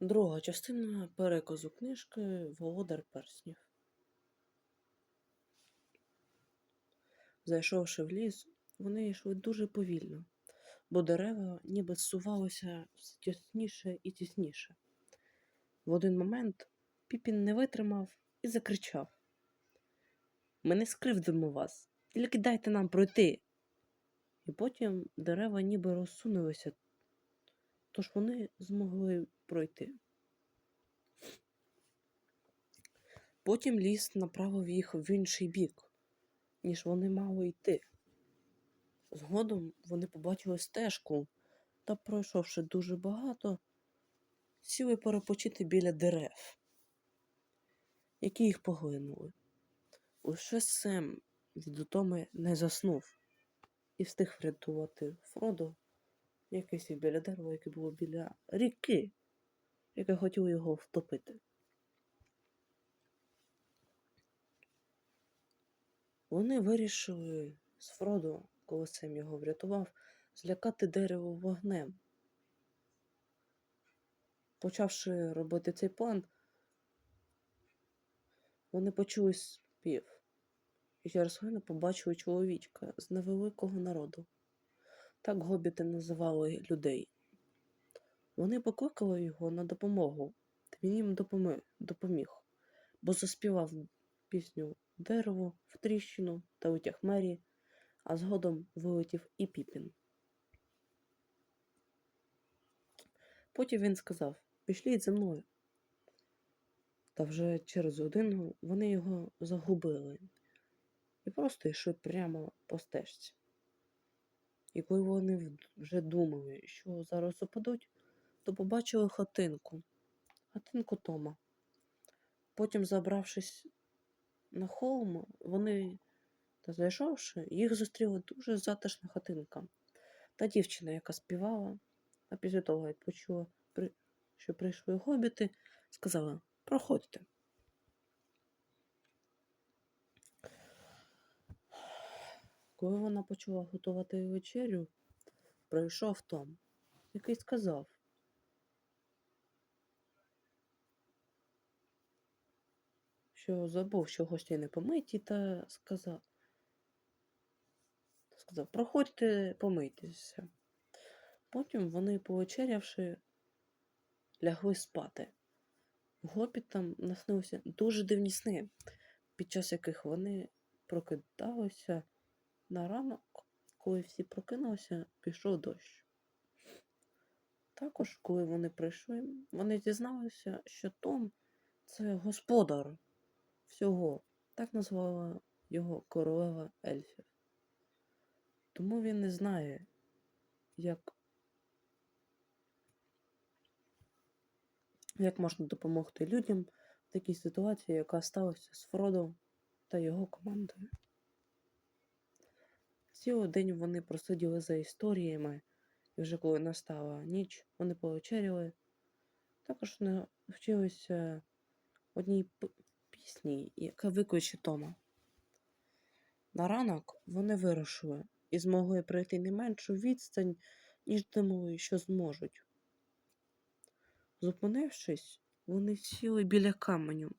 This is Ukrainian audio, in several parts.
Друга частина переказу книжки Володар перснів. Зайшовши в ліс, вони йшли дуже повільно, бо дерева ніби зсувалися все тісніше і тісніше. В один момент Піпін не витримав і закричав: Ми не скривдимо вас, тільки дайте нам пройти. І потім дерева ніби розсунулися, тож вони змогли пройти. Потім ліс направив їх в інший бік, ніж вони мали йти. Згодом вони побачили стежку та, пройшовши дуже багато, сіли перепочити біля дерев, які їх поглинули. Лише Сем від утоми не заснув і встиг врятувати Фродо, який сів біля дерева, яке було біля ріки, яке хотіло його втопити. Вони вирішили з Фродо, коли Сем його врятував, злякати дерево вогнем. Почавши робити цей план, вони почули спів, і через хвилину побачили чоловічка з невеликого народу. Так гобіти називали людей. Вони покликали його на допомогу, та він їм допоміг, бо заспівав пісню дерево в тріщину та утяг мері, а згодом вилетів і Піпін. Потім він сказав: Пішліть за мною. Та вже через годину вони його загубили і просто йшли прямо по стежці. І коли вони вже думали, що зараз упадуть, то побачили хатинку, хатинку Тома. Потім, забравшись на холм, вони, та зайшовши, їх зустріла дуже затишна хатинка. Та дівчина, яка співала, а після того, як почула, що прийшли гобіти, сказала: проходьте. Коли вона почала готувати вечерю, прийшов Том, який сказав. Що забув, що гості не помиті, та сказав, сказав, проходьте помийтеся. Потім вони, повечерявши, лягли спати. Гопітам наснилися дуже дивні сни, під час яких вони прокидалися на ранок, коли всі прокинулися, пішов дощ. Також, коли вони прийшли, вони дізналися, що Том це господар всього. Так назвала його королева ельфів. Тому він не знає, як, як можна допомогти людям в такій ситуації, яка сталася з Фродо та його командою. Цілий день вони просиділи за історіями, і вже коли настала ніч, вони повечеряли. Також вони вчилися одній пісні, яка викличе Тома. На ранок вони вирушили і змогли пройти не меншу відстань, ніж думали, що зможуть. Зупинившись, вони сіли біля каменю,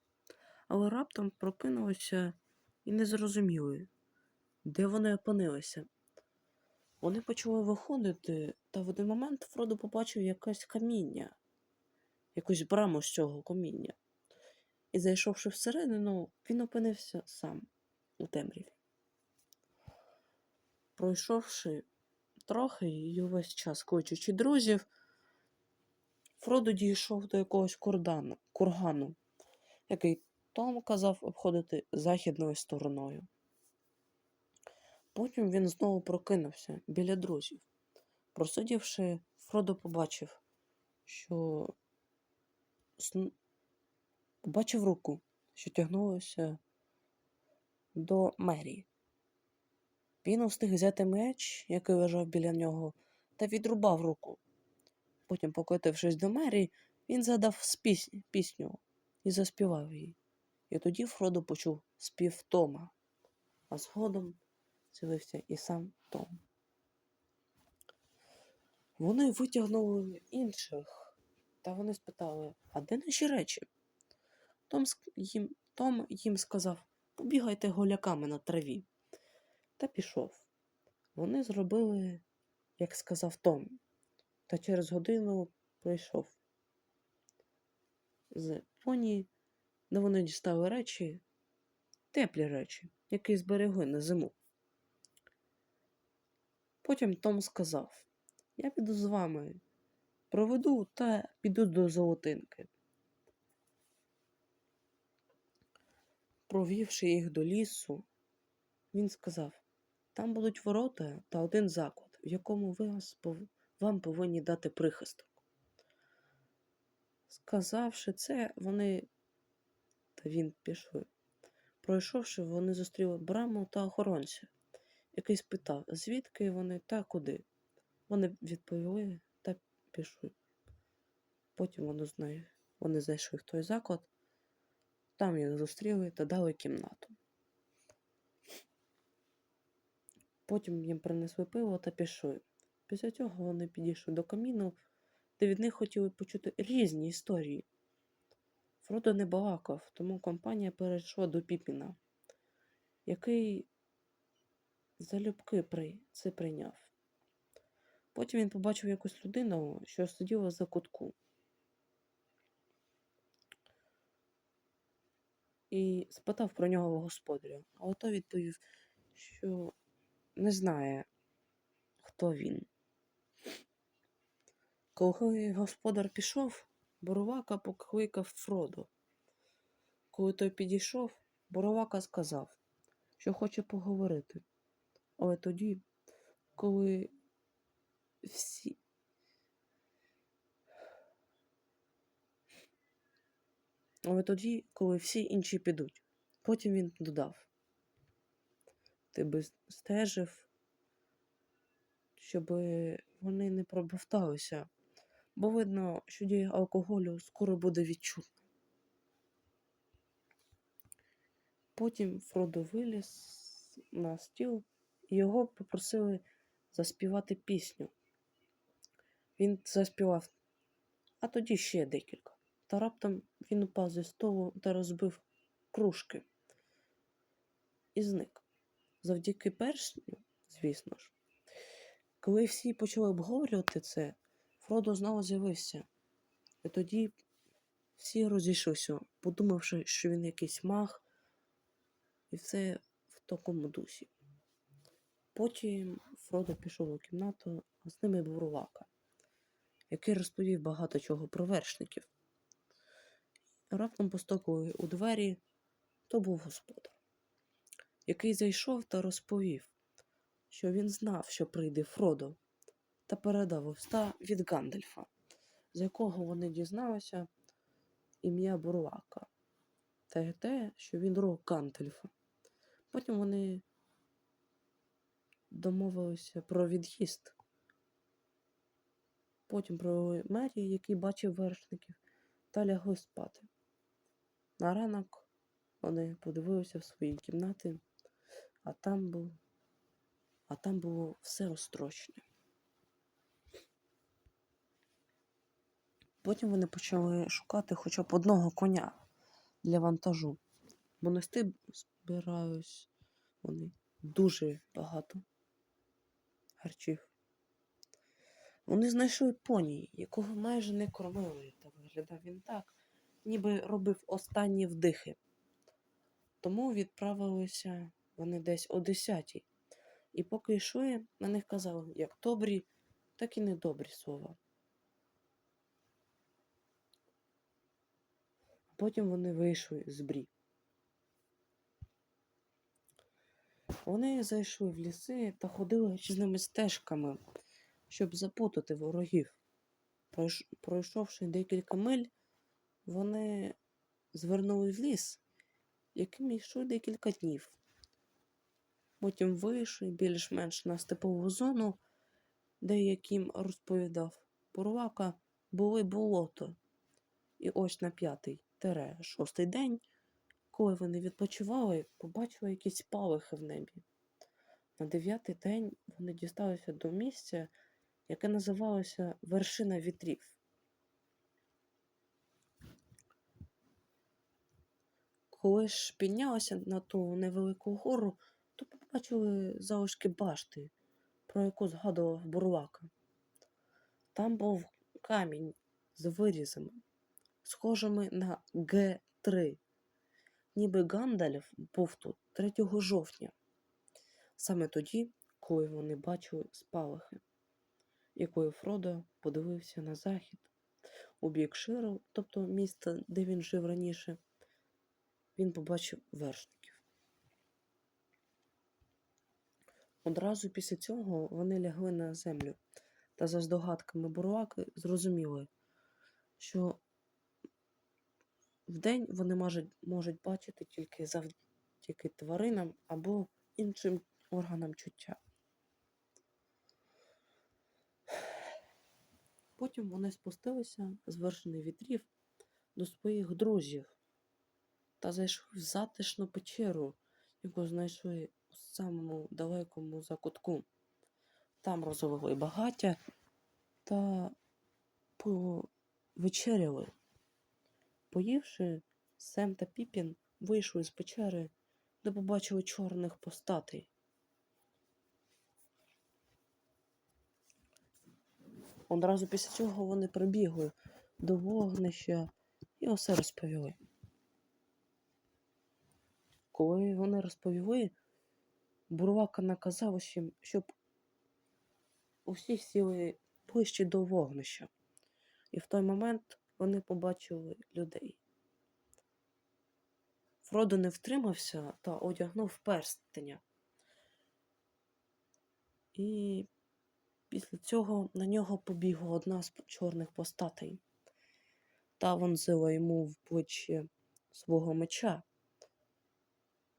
але раптом прокинулися і не зрозуміли, де вони опинилися. Вони почали виходити, та в один момент Фродо побачив якесь каміння, якусь браму з цього каміння. І зайшовши всередину, він опинився сам у темряві. Пройшовши трохи і увесь час кличучи друзів, Фродо дійшов до якогось кургану, який Том казав обходити західною стороною. Потім він знову прокинувся біля друзів. Просидівши, Фродо побачив, що побачив руку, що тягнулася до Мері. Він встиг взяти меч, який лежав біля нього, та відрубав руку. Потім, покотившись до Мері, він згадав спіс... пісню і заспівав її. І тоді Фродо почув спів Тома, а згодом з'явився і сам Том. Вони витягнули інших та вони спитали, а де наші речі? Том, їм, Том їм сказав, побігайте голяками на траві. Та пішов. Вони зробили, як сказав Том, та через годину прийшов з поні, де вони дістали речі, теплі речі, які зберегли на зиму. Потім Том сказав: Я піду з вами, проведу та піду до золотинки. Провівши їх до лісу, він сказав: Там будуть ворота та один заклад, в якому ви вам повинні дати прихисток. Сказавши це, вони та він пішли. Пройшовши, вони зустріли браму та охоронця, який спитав, звідки вони та куди. Вони відповіли та пішли. Потім вони, знай... вони зайшли в той заклад, там їх зустріли та дали кімнату. Потім їм принесли пиво та пішли. Після цього вони підійшли до каміну, де від них хотіли почути різні історії. Фродо не балакав, тому компанія перейшла до Піпіна, який залюбки при... це прийняв. Потім він побачив якусь людину, що сиділа за кутку. І спитав про нього господаря, але той відповів, що не знає, хто він. Коли господар пішов, Боровака покликав Фродо. Коли той підійшов, Боровака сказав, що хоче поговорити. Але тоді, коли всі. Але тоді, коли всі інші підуть. Потім він додав. Ти би стежив, щоб вони не пробовталися, бо видно, що дія алкоголю скоро буде відчутна. Потім Фродо виліз на стіл його попросили заспівати пісню. Він заспівав, а тоді ще декілька. Та раптом він упав зі столу та розбив кружки і зник. Завдяки першню, звісно ж. Коли всі почали обговорювати це, Фродо знову з'явився. І тоді всі розійшлися, подумавши, що він якийсь маг, і все в такому дусі. Потім Фродо пішов у кімнату, а з ними був Рулака, який розповів багато чого про вершників. Раптом постукали у двері, то був господар, який зайшов та розповів, що він знав, що прийде Фродо, та передав уста від Гандальфа, з якого вони дізналися ім'я Бурлака, та й те, що він друг Гандальфа. Потім вони домовилися про від'їзд. Потім провели мерії, який бачив вершників, та лягли спати. На ранок вони подивилися в свої кімнати, а там був, а там було все розтрощене. Потім вони почали шукати хоча б одного коня для вантажу. Бо нести збираюсь вони дуже багато харчів. Вони знайшли поні, якого майже не кормили, та виглядав він так, ніби робив останні вдихи. Тому відправилися вони десь о десятій. І поки йшли, на них казали як добрі, так і недобрі слова. Потім вони вийшли з брі. Вони зайшли в ліси та ходили різними стежками, щоб запутати ворогів. Пройшовши декілька миль, вони звернули в ліс, яким йшли декілька днів. Потім вийшли більш-менш на степову зону, де, яким розповідав Бурлака, були болото. І ось на п'ятий тере шостий день, коли вони відпочивали, побачили якісь палихи в небі. На дев'ятий день вони дісталися до місця, яке називалося Вершина вітрів. Коли ж піднялися на ту невелику гору, то побачили залишки башти, про яку згадував бурлака. Там був камінь з вирізами, схожими на Г3. Ніби Гандальф був тут 3 жовтня, саме тоді, коли вони бачили спалахи, якою Фродо подивився на захід, у бік Ширу, тобто міста, де він жив раніше, він побачив вершників. Одразу після цього вони лягли на землю та за здогадками бурлаки зрозуміли, що вдень вони можуть, можуть бачити тільки завдяки тваринам або іншим органам чуття. Потім вони спустилися з вершини вітрів до своїх друзів та зайшли в затишну печеру, яку знайшли у самому далекому закутку. Там розвели багаття та повечеряли. Поївши, Сем та Піпін вийшли з печери, де побачили чорних постатей. Одразу після цього вони прибігли до вогнища і усе розповіли. Коли вони розповіли, Бурлака наказав усім, щоб усі сіли ближче до вогнища. І в той момент вони побачили людей. Фродо не втримався та одягнув перстеня. І після цього на нього побігла одна з чорних постатей та вонзила йому в плечі свого меча.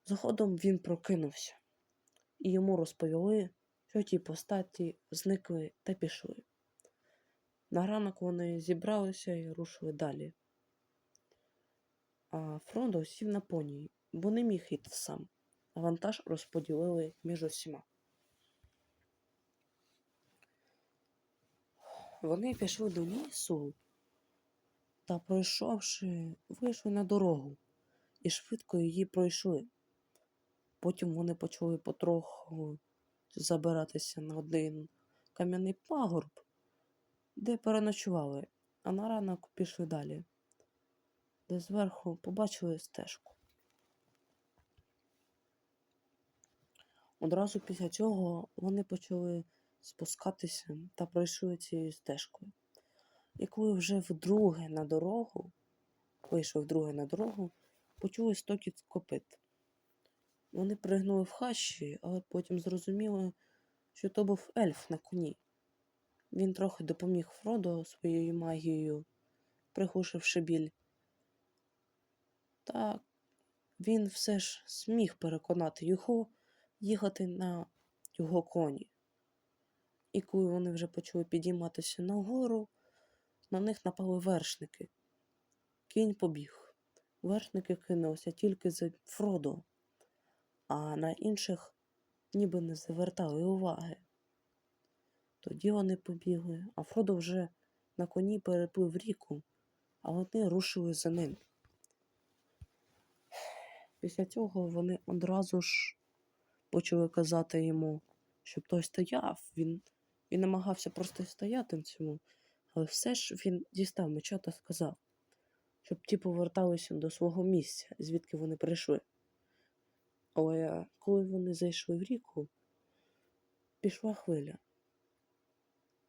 Згодом він прокинувся, і йому розповіли, що ті постаті зникли та пішли. На ранок вони зібралися і рушили далі. А Фродо сів на поні, бо не міг йти сам. Вантаж розподілили між усіма. Вони пішли до лісу та, пройшовши, вийшли на дорогу і швидко її пройшли. Потім вони почали потроху забиратися на один кам'яний пагорб, де переночували, а на ранок пішли далі, де зверху побачили стежку. Одразу після цього вони почали спускатися та пройшли цією стежкою. І коли вже вдруге на дорогу, вийшов вдруге на дорогу, почули стокіт копит. Вони пригнули в хащі, але потім зрозуміли, що то був ельф на коні. Він трохи допоміг Фродо своєю магією, приглушивши біль. Та він все ж зміг переконати його їхати на його коні. І коли вони вже почали підійматися нагору, на них напали вершники. Кінь побіг. Вершники кинулися тільки за Фродо, а на інших ніби не завертали уваги. Тоді вони побігли, а Фродо вже на коні переплив ріку, а вони рушили за ним. Після цього вони одразу ж почали казати йому, щоб той стояв. Він, він намагався просто стояти на цьому, але все ж він дістав меча та сказав, щоб ті поверталися до свого місця, звідки вони прийшли. Але коли вони зайшли в ріку, пішла хвиля.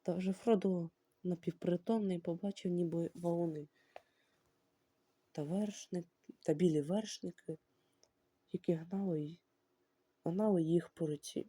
Та вже Фродо напівпритомний побачив ніби валуни та вершник, та білі вершники, які гнали, гнали їх по реці.